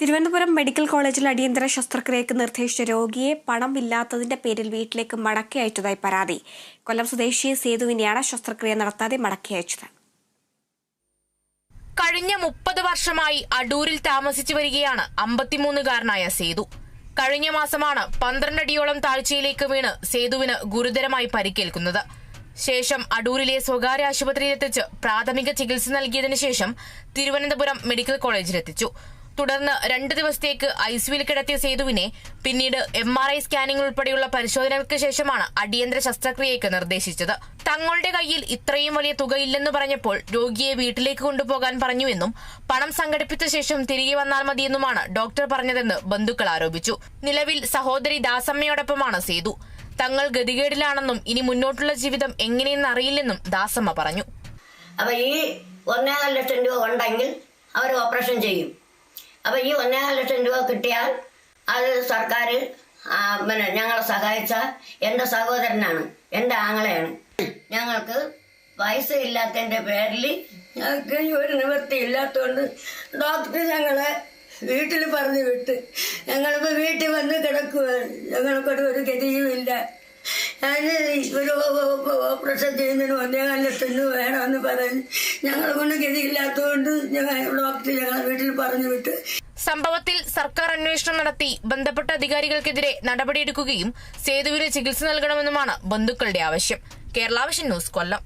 Thiruvananthapuram medical കോളേജിൽ അടിയന്തര ശസ്ത്രക്രിയക്ക് നിർദ്ദേശിച്ച രോഗിയെ പണം പണമില്ലാത്തതിന്റെ പേരിൽ വീട്ടിലേക്ക് മടക്കി അയച്ചതായി പരാതി. കൊല്ലം സ്വദേശി സേതുവിനെയാണ് ശസ്ത്രക്രിയ നടത്താതെ മടക്കി അയച്ചത്. കഴിഞ്ഞ മുപ്പത് വർഷമായി അടൂരിൽ താമസിച്ചു വരികയാണ് അമ്പത്തിമൂന്നുകാരനായ സേതു. കഴിഞ്ഞ മാസമാണ് പന്ത്രണ്ടടിയോളം താഴ്ചയിലേക്ക് വീണ് സേതുവിന് ഗുരുതരമായി പരിക്കേൽക്കുന്നത്. ശേഷം അടൂരിലെ സ്വകാര്യ ആശുപത്രിയിലെത്തിച്ച് പ്രാഥമിക ചികിത്സ നൽകിയതിനു ശേഷം തിരുവനന്തപുരം മെഡിക്കൽ കോളേജിലെത്തിച്ചു. തുടർന്ന് രണ്ട് ദിവസത്തേക്ക് ഐസിയുവിൽ കിടത്തിയ സേതുവിനെ പിന്നീട് എം ആർ ഐ സ്കാനിംഗ് ഉൾപ്പെടെയുള്ള പരിശോധനകൾക്ക് ശേഷമാണ് അടിയന്തര ശസ്ത്രക്രിയയ്ക്ക് നിർദ്ദേശിച്ചത്. തങ്ങളുടെ കയ്യിൽ ഇത്രയും വലിയ തുക തുകയില്ലെന്ന് പറഞ്ഞപ്പോൾ രോഗിയെ വീട്ടിലേക്ക് കൊണ്ടുപോകാൻ പറഞ്ഞുവെന്നും പണം സംഘടിപ്പിച്ച ശേഷം തിരികെ വന്നാൽ മതിയെന്നുമാണ് ഡോക്ടർ പറഞ്ഞതെന്ന് ബന്ധുക്കൾ ആരോപിച്ചു. നിലവിൽ സഹോദരി ദാസമ്മയോടൊപ്പമാണ് സേതു. തങ്ങൾ ഗതികേടിലാണെന്നും ഇനി മുന്നോട്ടുള്ള ജീവിതം എങ്ങനെയെന്ന് അറിയില്ലെന്നും ദാസമ്മ പറഞ്ഞു. അപ്പൊ ഈ ഒന്നേകാൽ ലക്ഷം രൂപ ഉണ്ടെങ്കിൽ അവർ ഓപ്പറേഷൻ ചെയ്യും. അപ്പൊ ഈ ഒന്നേകാൽ ലക്ഷം രൂപ കിട്ടിയാൽ അത് സർക്കാർ പിന്നെ ഞങ്ങളെ സഹായിച്ച എന്റെ സഹോദരനാണ് എന്റെ ആങ്ങളെയാണ്. ഞങ്ങൾക്ക് പൈസ ഇല്ലാത്തതിന്റെ പേരിൽ ഞങ്ങൾക്ക് ഒരു നിവൃത്തി ഇല്ലാത്തതുകൊണ്ട് ഡോക്ടർ ഞങ്ങളെ വീട്ടിൽ പറഞ്ഞു വിട്ട് ഞങ്ങളിപ്പോൾ വീട്ടിൽ വന്ന് കിടക്കുക ഞങ്ങൾക്കൊരു ഒരു ഗതിയും ഇല്ല. ഞാൻ ഒരു ഓപ്പറേഷൻ ചെയ്യുന്നതിന് ഒന്നേകാൽ ലക്ഷം രൂപ വേണമെന്ന് പറഞ്ഞ് ഞങ്ങളെ കൊണ്ട് ഗതിയില്ലാത്തതുകൊണ്ട് ഞങ്ങൾ ഡോക്ടർ ഞങ്ങളെ വീട്ടിൽ പറഞ്ഞു വിട്ട് സംഭവത്തിൽ സർക്കാർ അന്വേഷണം നടത്തി ബന്ധപ്പെട്ട അധികാരികൾക്കെതിരെ നടപടിയെടുക്കുകയും സേതുവിന് ചികിത്സ നൽകണമെന്നുമാണ് ബന്ധുക്കളുടെ ആവശ്യം. കേരളാവിഷൻ ന്യൂസ് കൊല്ലം.